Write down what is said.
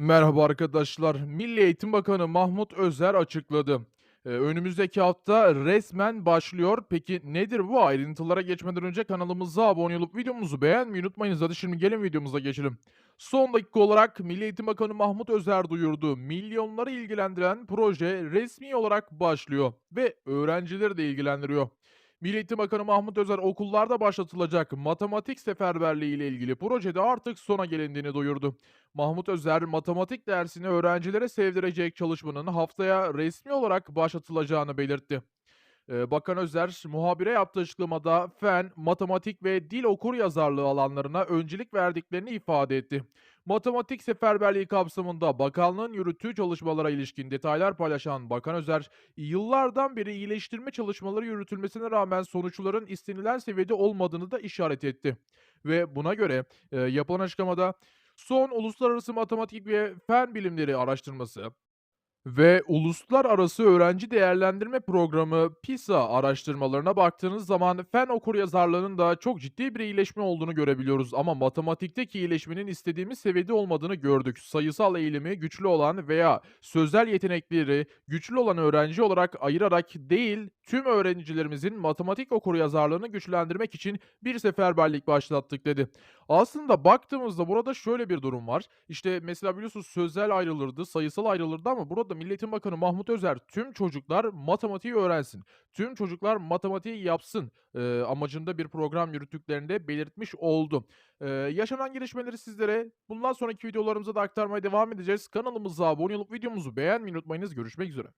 Merhaba arkadaşlar. Milli Eğitim Bakanı Mahmut Özer açıkladı. Ee, önümüzdeki hafta resmen başlıyor. Peki nedir bu? Ayrıntılara geçmeden önce kanalımıza abone olup videomuzu beğenmeyi unutmayınız. Hadi şimdi gelin videomuza geçelim. Son dakika olarak Milli Eğitim Bakanı Mahmut Özer duyurdu. Milyonları ilgilendiren proje resmi olarak başlıyor ve öğrencileri de ilgilendiriyor. Milli Eğitim Bakanı Mahmut Özer okullarda başlatılacak matematik seferberliği ile ilgili projede artık sona gelindiğini duyurdu. Mahmut Özer, matematik dersini öğrencilere sevdirecek çalışmanın haftaya resmi olarak başlatılacağını belirtti. Ee, Bakan Özer, muhabire yaptığı açıklamada fen, matematik ve dil okuryazarlığı alanlarına öncelik verdiklerini ifade etti. Matematik seferberliği kapsamında bakanlığın yürüttüğü çalışmalara ilişkin detaylar paylaşan Bakan Özer, yıllardan beri iyileştirme çalışmaları yürütülmesine rağmen sonuçların istenilen seviyede olmadığını da işaret etti. Ve buna göre e, yapılan açıklamada son uluslararası matematik ve fen bilimleri araştırması ve Uluslararası Öğrenci Değerlendirme Programı PISA araştırmalarına baktığınız zaman fen okuryazarlığının da çok ciddi bir iyileşme olduğunu görebiliyoruz. Ama matematikteki iyileşmenin istediğimiz seviyede olmadığını gördük. Sayısal eğilimi güçlü olan veya sözel yetenekleri güçlü olan öğrenci olarak ayırarak değil, tüm öğrencilerimizin matematik okuryazarlığını güçlendirmek için bir seferberlik başlattık dedi. Aslında baktığımızda burada şöyle bir durum var. İşte mesela biliyorsunuz sözel ayrılırdı, sayısal ayrılırdı ama burada Milli Eğitim Bakanı Mahmut Özer tüm çocuklar matematiği öğrensin. Tüm çocuklar matematiği yapsın eee, amacında bir program yürüttüklerini de belirtmiş oldu. Eee, yaşanan gelişmeleri sizlere bundan sonraki videolarımıza da aktarmaya devam edeceğiz. Kanalımıza abone olup videomuzu beğenmeyi unutmayınız. Görüşmek üzere.